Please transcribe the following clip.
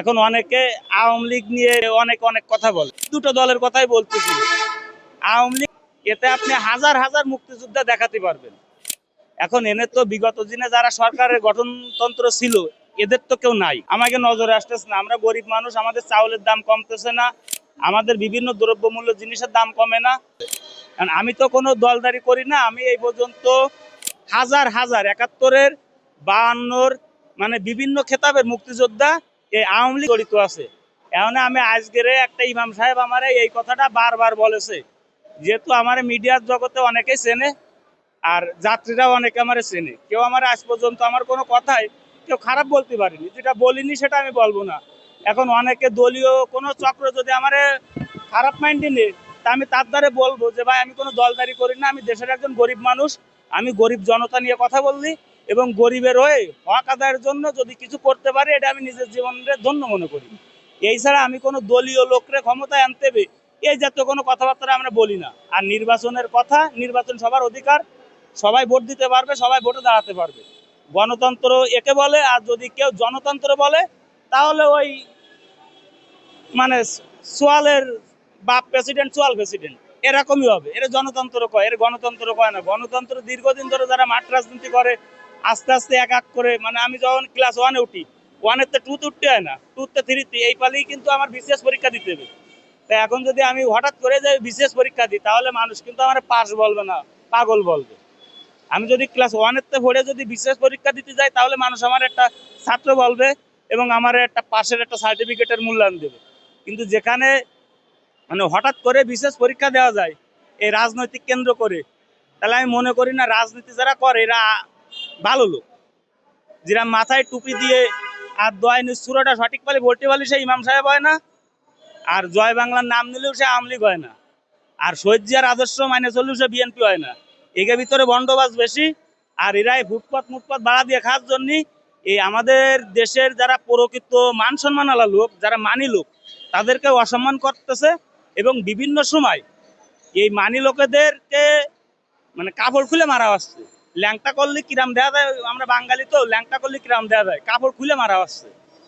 এখন অনেকে আওয়ামী লীগ নিয়ে অনেক অনেক কথা বলে। দুটো দলের কথাই বলতেছি। আওয়ামী লীগ, এতে আপনি হাজার হাজার মুক্তিযোদ্ধা দেখাতে পারবেন। এখন এনে তো বিগত দিনে যারা সরকারের গঠনতন্ত্র ছিল, এদের তো কেউ নাই। আমাকে নজরে আসতেছে না। আমরা গরিব মানুষ, আমাদের চাউলের দাম কমতেছে না। আমাদের বিভিন্ন দ্রব্যমূল্য জিনিসের দাম কমে না। কারণ আমি তো কোনো দলদারি করি না। আমি এই পর্যন্ত হাজার হাজার একাত্তরের বাহান্নর মানে বিভিন্ন খেতাবের মুক্তিযোদ্ধা এই আওয়ামী লীগ জড়িত আছে। এখন আমি আজকের একটা ইমাম সাহেব আমার এই কথাটা বারবার বলেছে, যেহেতু আমার মিডিয়ার জগতে অনেকেই চেনে আর যাত্রীরাও অনেকে আমার চেনে। কেউ আমার আজ পর্যন্ত আমার কোনো কথাই কেউ খারাপ বলতে পারেনি। যেটা বলিনি সেটা আমি বলব না। এখন অনেকে দলীয় কোনো চক্র যদি আমার খারাপ মাইন্ডে নেই তা আমি তার দ্বারে বলব যে, ভাই, আমি কোনো দলদারি করি না। আমি দেশের একজন গরিব মানুষ। আমি গরিব জনতা নিয়ে কথা বললি। এবং গরিবের হয়ে হক আদায়ের জন্য যদি কিছু করতে পারি, এটা আমি নিজের জীবনের ধন্য মনে করি। এই ছাড়া আমি কোনো দলীয় লোকরে ক্ষমতায় আনতে এই জাতীয় কোনো কথাবার্তা আমরা বলি না। আর নির্বাচনের কথা, নির্বাচন সবার অধিকার, সবাই ভোট দিতে পারবে, সবাই ভোটে দাঁড়াতে পারবে। গণতন্ত্র একে বলে, আর যদি কেউ জনতন্ত্র বলে, তাহলে ওই মানে সোয়ালের বাপ প্রেসিডেন্ট সোয়াল প্রেসিডেন্ট, এরকমই হবে। এরা জনতন্ত্র কয়, এর গণতন্ত্র কয় না। গণতন্ত্র দীর্ঘদিন ধরে যারা মাঠ রাজনীতি করে আস্তে আস্তে এক এক করে মানে আমি যখন ক্লাস ওয়ানে উঠি ওয়ানের তো টুতে উঠতে হয় না টুতে থ্রিতে এই পালেই কিন্তু আমার বিশেষ পরীক্ষা দিতে হবে। তো এখন যদি আমি হঠাৎ করে যাই বিশেষ পরীক্ষা দিই, তাহলে মানুষ কিন্তু আমার পাস বলবে না, পাগল বলবে। আমি যদি ক্লাস ওয়ানের তে পড়ে যদি বিশেষ পরীক্ষা দিতে যাই, তাহলে মানুষ আমার একটা ছাত্র বলবে এবং আমার একটা পাশের একটা সার্টিফিকেটের মূল্যায়ন দেবে। কিন্তু যেখানে মানে হঠাৎ করে বিশেষ পরীক্ষা দেওয়া যায়, এই রাজনৈতিক কেন্দ্র করে, তাহলে আমি মনে করি না রাজনীতি যারা করে, এরা ভালো লোক। যারা মাথায় টুপি দিয়ে আর দয় সুরাটা সঠিক পালে বলতে পারলে সে ইমাম সাহেব হয় না। আর জয় বাংলার নাম নিলেও সে আওয়ামী লীগ হয় না। আর সৈজিয়ার আদর্শ মাইনে চললেও সে বিএনপি হয় না। একে ভিতরে বন্ডবাজ বেশি, আর এরাই ফুটপাত মুটপাত ভাড়া দিয়ে খাওয়ার জন্য এই আমাদের দেশের যারা প্রকৃত মান সম্মান আলা লোক, যারা মানি লোক, তাদেরকে অসম্মান করতেছে এবং বিভিন্ন সময় এই মানি লোকেদেরকে মানে কাপড় খুলে মারা হচ্ছে। ল্যাংটা করলে কিরাম দেওয়া যায়? আমরা বাঙালি তো, ল্যাংটা করলে কিরাম দেওয়া যায়? কাপড় খুলে মারা হচ্ছে।